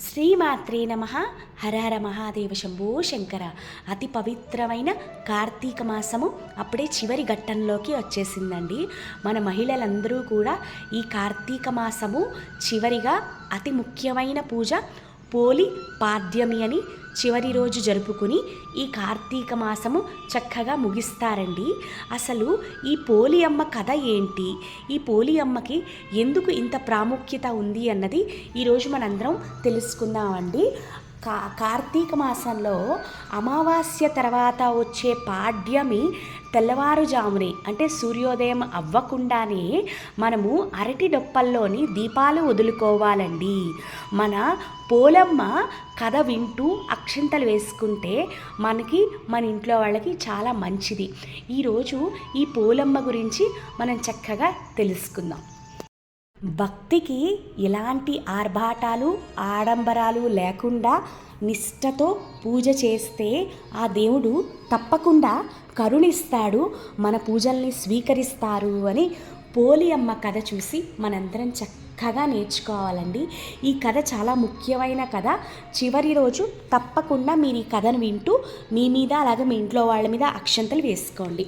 శ్రీమాత్రే నమ. హరహర మహాదేవ శంభో శంకర. అతి పవిత్రమైన కార్తీక మాసము అప్పుడే చివరి ఘట్టంలోకి వచ్చేసిందండి. మన మహిళలందరూ కూడా ఈ కార్తీక మాసము చివరిగా అతి ముఖ్యమైన పూజ పోలి పాడ్యమి అని చివరి రోజు జరుపుకుని ఈ కార్తీక మాసము చక్కగా ముగిస్తారండి. అసలు ఈ పోలి అమ్మ కథ ఏంటి? ఈ పోలి అమ్మకి ఎందుకు ఇంత ప్రాముఖ్యత ఉంది అన్నది ఈరోజు మనందరం తెలుసుకుందామండి. కా కార్తీక మాసంలో అమావాస్య తర్వాత వచ్చే పాడ్యమి తెల్లవారుజామునే అంటే సూర్యోదయం అవ్వకుండానే మనము అరటి డొప్పల్లోని దీపాలు వదులుకోవాలండి. మన పోలమ్మ కథ వింటూ అక్షింతలు వేసుకుంటే మనకి మన ఇంట్లో వాళ్ళకి చాలా మంచిది. ఈరోజు ఈ పోలమ్మ గురించి మనం చక్కగా తెలుసుకుందాం. భక్తికి ఎలాంటి ఆర్భాటాలు ఆడంబరాలు లేకుండా నిష్టతో పూజ చేస్తే ఆ దేవుడు తప్పకుండా కరుణిస్తాడు మన పూజల్ని స్వీకరిస్తారు అని పోలి అమ్మ కథ చూసి మనందరం చక్కగా నేర్చుకోవాలండి. ఈ కథ చాలా ముఖ్యమైన కథ. చివరి రోజు తప్పకుండా మీరు ఈ కథను వింటూ మీ మీద అలాగే మీ ఇంట్లో వాళ్ళ మీద అక్షంతలు వేసుకోండి.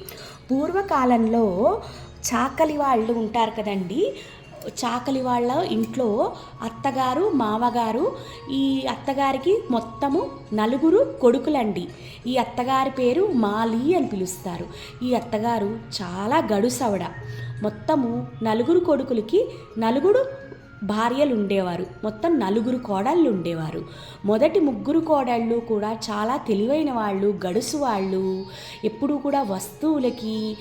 పూర్వకాలంలో చాకలి వాళ్ళు ఉంటారు కదండి చాకలి వాళ్ళ ఇంట్లో అత్తగారు మామగారు ఈ అత్తగారికి మొత్తము నలుగురు కొడుకులండి. ఈ అత్తగారి పేరు మాలి అని పిలుస్తారు. ఈ అత్తగారు చాలా గడుసవడ. మొత్తము నలుగురు కొడుకులకి నలుగురు భార్యలు ఉండేవారు మొత్తం నలుగురు కోడళ్ళు ఉండేవారు మొదటి ముగ్గురు కోడళ్ళు కూడా చాలా తెలివైన వాళ్ళు గడుసు వాళ్ళు. ఎప్పుడూ కూడా వస్తువులకి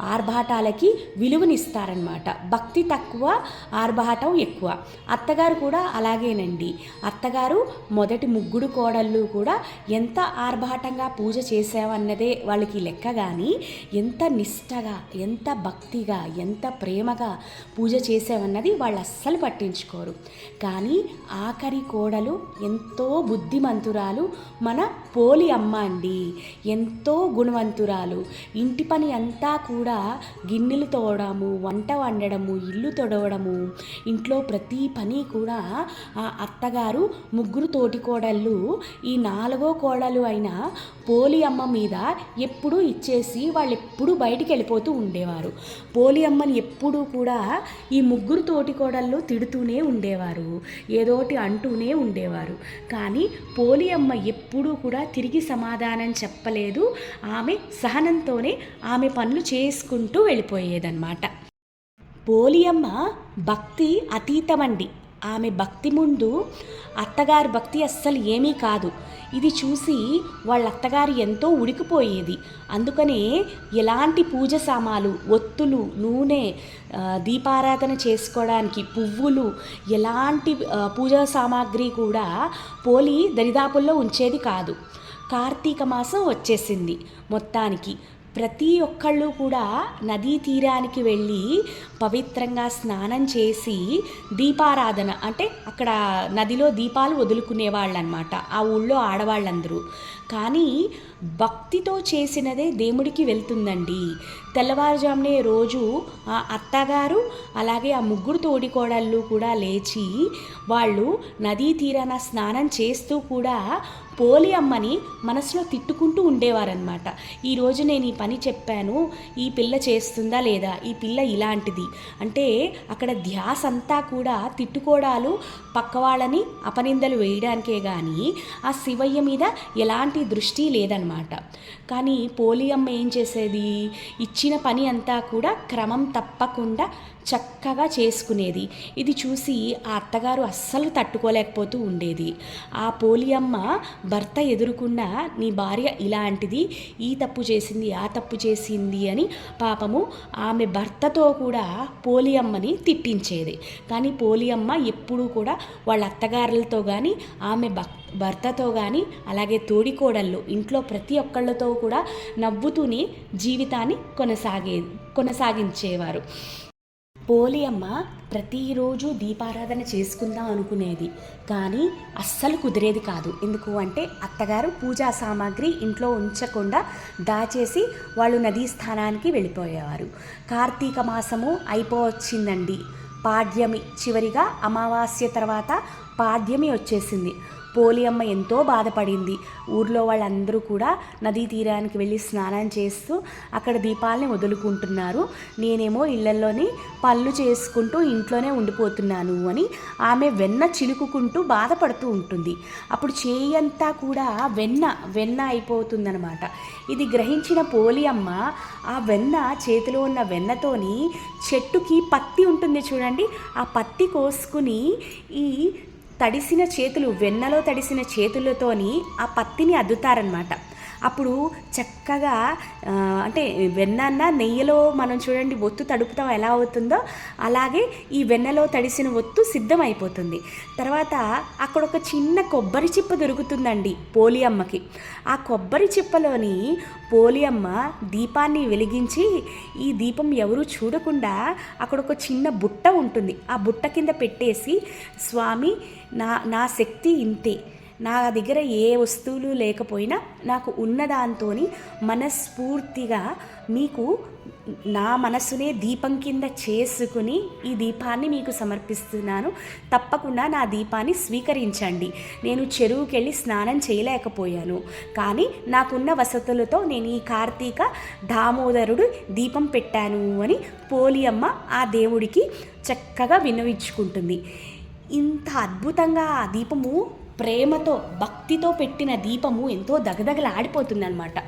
ఆర్భాటాలకి విలువనిస్తారనమాట భక్తి తక్కువ ఆర్భాటం ఎక్కువ. అత్తగారు కూడా అలాగేనండి. అత్తగారు మొదటి ముగ్గురు కోడళ్ళు కూడా ఎంత ఆర్భాటంగా పూజ చేసామన్నదే వాళ్ళకి లెక్క కానీ ఎంత నిష్టగా ఎంత భక్తిగా ఎంత ప్రేమగా పూజ చేసామన్నది వాళ్ళ అస్సలు పట్టించుకోరు. కానీ ఆఖరి కోడలు ఎంతో బుద్ధిమంతురాలు మన పోలి అమ్మ అండి. ఎంతో గుణవంతురాలు. ఇంటి పని అంతా కూడా గిన్నెలు తోడము వంట వండడము ఇల్లు తొడవడము. ఇంట్లో ప్రతి పని కూడా ఆ అత్తగారు ముగ్గురు తోటి కోడళ్ళు ఈ నాలుగో కోడలు అయిన పోలి అమ్మ మీద ఎప్పుడూ ఇచ్చేసి వాళ్ళు ఎప్పుడూ బయటికి వెళ్ళిపోతూ ఉండేవారు. పోలి అమ్మని ఎప్పుడూ కూడా ఈ ముగ్గురు తోటి కోడలు కోడళ్ళు తిడుతూనే ఉండేవారు ఏదోటి అంటూనే ఉండేవారు. కానీ పోలి అమ్మ ఎప్పుడూ కూడా తిరిగి సమాధానం చెప్పలేదు. ఆమె సహనంతోనే ఆమె పనులు చేసుకుంటూ వెళ్ళిపోయేదన్నమాట. పోలియమ్మ భక్తి అతీతమండి. ఆమె భక్తి ముందు అత్తగారి భక్తి అస్సలు ఏమీ కాదు. ఇది చూసి వాళ్ళ అత్తగారు ఎంతో ఉడికిపోయేది. అందుకనే ఎలాంటి పూజ సామాలు ఒత్తులు నూనె దీపారాధన చేసుకోవడానికి పువ్వులు ఎలాంటి పూజా సామాగ్రి కూడా పోలి దరిదాపుల్లో ఉంచేది కాదు. కార్తీక మాసం వచ్చేసింది మొత్తానికి. ప్రతి ఒక్కళ్ళు కూడా నదీ తీరానికి వెళ్ళి పవిత్రంగా స్నానం చేసి దీపారాధన అంటే అక్కడ నదిలో దీపాలు వదులుకునేవాళ్ళు అనమాట ఆ ఊళ్ళో ఆడవాళ్ళందరూ. కానీ భక్తితో చేసినదే దేవుడికి వెళ్తుందండి. తెల్లవారుజామునే రోజు ఆ అత్తగారు అలాగే ఆ ముగ్గురు తోడికోడళ్ళు కూడా లేచి వాళ్ళు నదీ తీరాన స్నానం చేస్తూ కూడా పోలి అమ్మని మనసులో తిట్టుకుంటూ ఉండేవారనమాట ఈరోజు నేను ఈ పని చెప్పాను ఈ పిల్ల చేస్తుందా లేదా? ఈ పిల్ల ఇలాంటిది. అంటే అక్కడ ధ్యాస అంతా కూడా తిట్టుకోవడాలు పక్క వాళ్ళని అపనిందలు వేయడానికే కానీ ఆ శివయ్య మీద ఎలాంటి దృష్టి లేదనమాట కానీ పోలి అమ్మ ఏం చేసేది? ఇచ్చిన పని అంతా కూడా క్రమం తప్పకుండా చక్కగా చేసుకునేది. ఇది చూసి ఆ అత్తగారు అస్సలు తట్టుకోలేకపోతూ ఉండేది. ఆ పోలియమ్మ భర్త ఎదురుకుండా నీ భార్య ఇలాంటిది ఈ తప్పు చేసింది ఆ తప్పు చేసింది అని పాపము ఆమె భర్తతో కూడా పోలియమ్మని తిట్టించేది. కానీ పోలియమ్మ ఎప్పుడూ కూడా వాళ్ళ అత్తగారులతో కానీ ఆమె భక్ భర్తతో కానీ అలాగే తోడికోడళ్ళు ఇంట్లో ప్రతి ఒక్కళ్ళతో కూడా నవ్వుతూనే జీవితాన్ని కొనసాగే కొనసాగించేవారు. పోలి అమ్మ ప్రతిరోజు దీపారాధన చేసుకుందాం అనుకునేది. కానీ అస్సలు కుదిరేది కాదు. ఎందుకు అంటే అత్తగారు పూజా సామాగ్రి ఇంట్లో ఉంచకుండా దాచేసి వాళ్ళు నదీ స్థానానికి వెళ్ళిపోయేవారు. కార్తీక మాసము అయిపోవచ్చిందండి. పాడ్యమి చివరిగా అమావాస్య తర్వాత పాడ్యమి వచ్చేసింది. పోలియమ్మ ఎంతో బాధపడింది. ఊర్లో వాళ్ళందరూ కూడా నదీ తీరానికి వెళ్ళి స్నానం చేస్తూ అక్కడ దీపాలని వదులుకుంటున్నారు. నేనేమో ఇళ్ళలోని పళ్ళు చేసుకుంటూ ఇంట్లోనే ఉండిపోతున్నాను అని ఆమె వెన్న చిలుకుకుంటూ బాధపడుతూ ఉంటుంది. అప్పుడు చేయి అంతా కూడా వెన్న వెన్న అయిపోతుందనమాట ఇది గ్రహించిన పోలియమ్మ ఆ వెన్న చేతిలో ఉన్న వెన్నతోని చెట్టుకి పత్తి ఉంటుంది చూడండి. ఆ పత్తి కోసుకుని ఈ తడిసిన చేతులు వెన్నలో తడిసిన చేతులతోని ఆ పత్తిని అద్దుతారనమాట అప్పుడు చక్కగా అంటే వెన్న నెయ్యిలో మనం చూడండి ఒత్తు తడుపుతాం ఎలా అవుతుందో అలాగే ఈ వెన్నలో తడిసిన ఒత్తు సిద్ధమైపోతుంది. తర్వాత అక్కడ ఒక చిన్న కొబ్బరి చిప్ప దొరుకుతుందండి పోలియమ్మకి. ఆ కొబ్బరి చిప్పలోని పోలియమ్మ దీపాన్ని వెలిగించి ఈ దీపం ఎవరు చూడకుండా అక్కడ ఒక చిన్న బుట్ట ఉంటుంది. ఆ బుట్ట కింద పెట్టేసి స్వామి నా నా శక్తి ఇంతే. నా దగ్గర ఏ వస్తువులు లేకపోయినా నాకు ఉన్నదాంతో మనస్ఫూర్తిగా మీకు నా మనసునే దీపం కింద చేసుకుని ఈ దీపాన్ని మీకు సమర్పిస్తున్నాను. తప్పకుండా నా దీపాన్ని స్వీకరించండి. నేను చెరువుకి వెళ్ళి స్నానం చేయలేకపోయాను. కానీ నాకున్న వసతులతో నేను ఈ కార్తీక దామోదరుడు దీపం పెట్టాను అని పోలియమ్మ ఆ దేవుడికి చక్కగా విన్నవించుకుంటుంది. ఇంత అద్భుతంగా ఆ దీపము ప్రేమతో భక్తితో పెట్టిన దీపము ఎంతో దగదగలాడిపోతుందన్నమాట.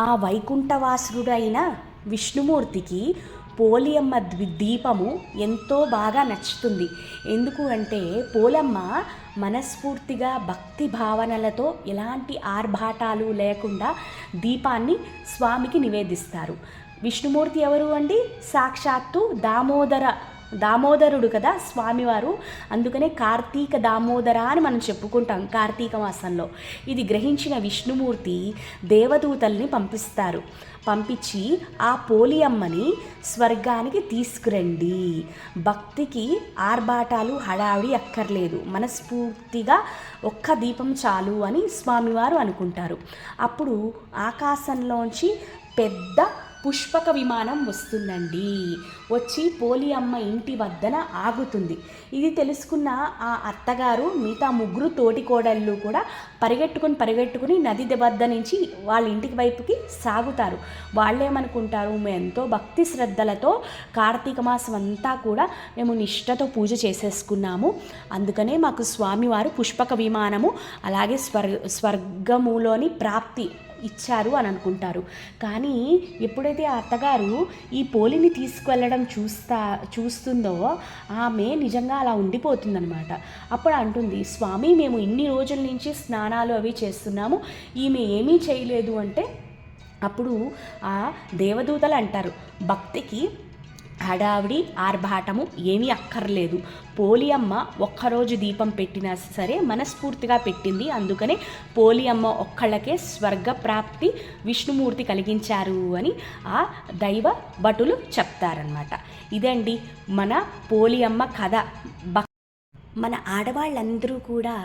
ఆ వైకుంఠవాసుడైన విష్ణుమూర్తికి పోలియమ్మ ద్వి దీపము ఎంతో బాగా నచ్చుతుంది. ఎందుకు అంటే పోలమ్మ మనస్ఫూర్తిగా భక్తి భావనలతో ఎలాంటి ఆర్భాటాలు లేకుండా దీపాన్ని స్వామికి నివేదిస్తారు. విష్ణుమూర్తి ఎవరు అండి? సాక్షాత్తు దామోదర దామోదరుడు కదా స్వామివారు. అందుకనే కార్తీక దామోదర అని మనం చెప్పుకుంటాం కార్తీక మాసంలో. ఇది గ్రహించిన విష్ణుమూర్తి దేవదూతల్ని పంపిస్తారు. పంపించి ఆ పోలియమ్మని స్వర్గానికి తీసుకురండి. భక్తికి ఆర్భాటాలు హడావిడి అక్కర్లేదు. మనస్ఫూర్తిగా ఒక్క దీపం చాలు అని స్వామివారు అనుకుంటారు. అప్పుడు ఆకాశంలోంచి పెద్ద పుష్పక విమానం వస్తుందండి. వచ్చి పోలి అమ్మ ఇంటి వద్దన ఆగుతుంది. ఇది తెలుసుకున్న ఆ అత్తగారు మిగతా ముగ్గురు తోటి కోడళ్ళు కూడా పరిగెట్టుకుని పరిగెట్టుకుని నది వద్ద నుంచి వాళ్ళ ఇంటికి వైపుకి సాగుతారు. వాళ్ళేమనుకుంటారు? మేము ఎంతో భక్తి శ్రద్ధలతో కార్తీక మాసం అంతా కూడా మేము నిష్ఠతో పూజ చేసేసుకున్నాము. అందుకనే మాకు స్వామివారు పుష్పక విమానము అలాగే స్వర్ స్వర్గములోని ప్రాప్తి ఇచ్చారు అని అనుకుంటారు. కానీ ఎప్పుడైతే ఆ అత్తగారు ఈ పోలిని తీసుకువెళ్ళడం చూస్తా చూస్తుందో ఆమె నిజంగా అలా ఉండిపోతుందనమాట అప్పుడు అంటుంది స్వామి మేము ఇన్ని రోజుల నుంచి స్నానాలు అవి చేస్తున్నాము. ఈమె ఏమీ చేయలేదు అంటే అప్పుడు ఆ దేవదూతలు అంటారు భక్తికి హడావిడి ఆర్భాటము ఏమీ అక్కర్లేదు. పోలియమ్మ ఒక్కరోజు దీపం పెట్టినా సరే మనస్ఫూర్తిగా పెట్టింది. అందుకనే పోలియమ్మ ఒక్కళ్ళకే స్వర్గ ప్రాప్తి విష్ణుమూర్తి కలిగించారు అని ఆ దైవ భటులు చెప్తారనమాట ఇదండి మన పోలియమ్మ కథ. భక్ మన ఆడవాళ్ళందరూ కూడా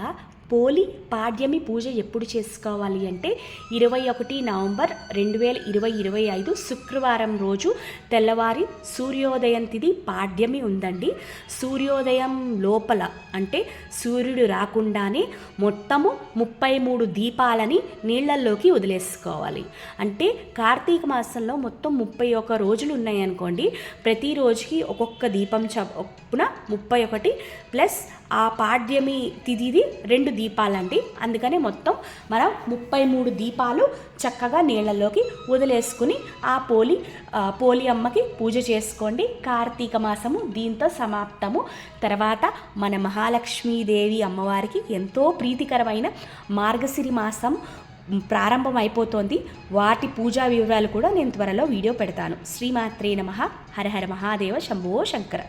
పోలి పాడ్యమి పూజ ఎప్పుడు చేసుకోవాలి అంటే ఇరవై ఒకటి నవంబర్ రెండు వేల ఇరవై ఇరవై ఐదు శుక్రవారం రోజు తెల్లవారి సూర్యోదయం తిది పాడ్యమి ఉందండి. సూర్యోదయం లోపల అంటే సూర్యుడు రాకుండానే మొత్తము ముప్పై మూడు దీపాలని నీళ్ళల్లోకి వదిలేసుకోవాలి. అంటే కార్తీక మాసంలో మొత్తం ముప్పై ఒక్క రోజులు ఉన్నాయనుకోండి ప్రతి రోజుకి ఒక్కొక్క దీపం చప్పున ముప్పై ఒకటి ప్లస్ ఆ పాడ్యమి తిది రెండు దీపాలండి. అందుకనే మొత్తం మనం ముప్పై మూడు దీపాలు చక్కగా నీళ్ళలోకి వదిలేసుకుని ఆ పోలి పోలి అమ్మకి పూజ చేసుకోండి. కార్తీక మాసము దీంతో సమాప్తము. తర్వాత మన మహాలక్ష్మీదేవి అమ్మవారికి ఎంతో ప్రీతికరమైన మార్గశిరి మాసం ప్రారంభం అయిపోతోంది వాటి పూజా వివరాలు కూడా నేను త్వరలో వీడియో పెడతాను. శ్రీమాత్రే నమ. హరహర మహాదేవ శంభో శంకర.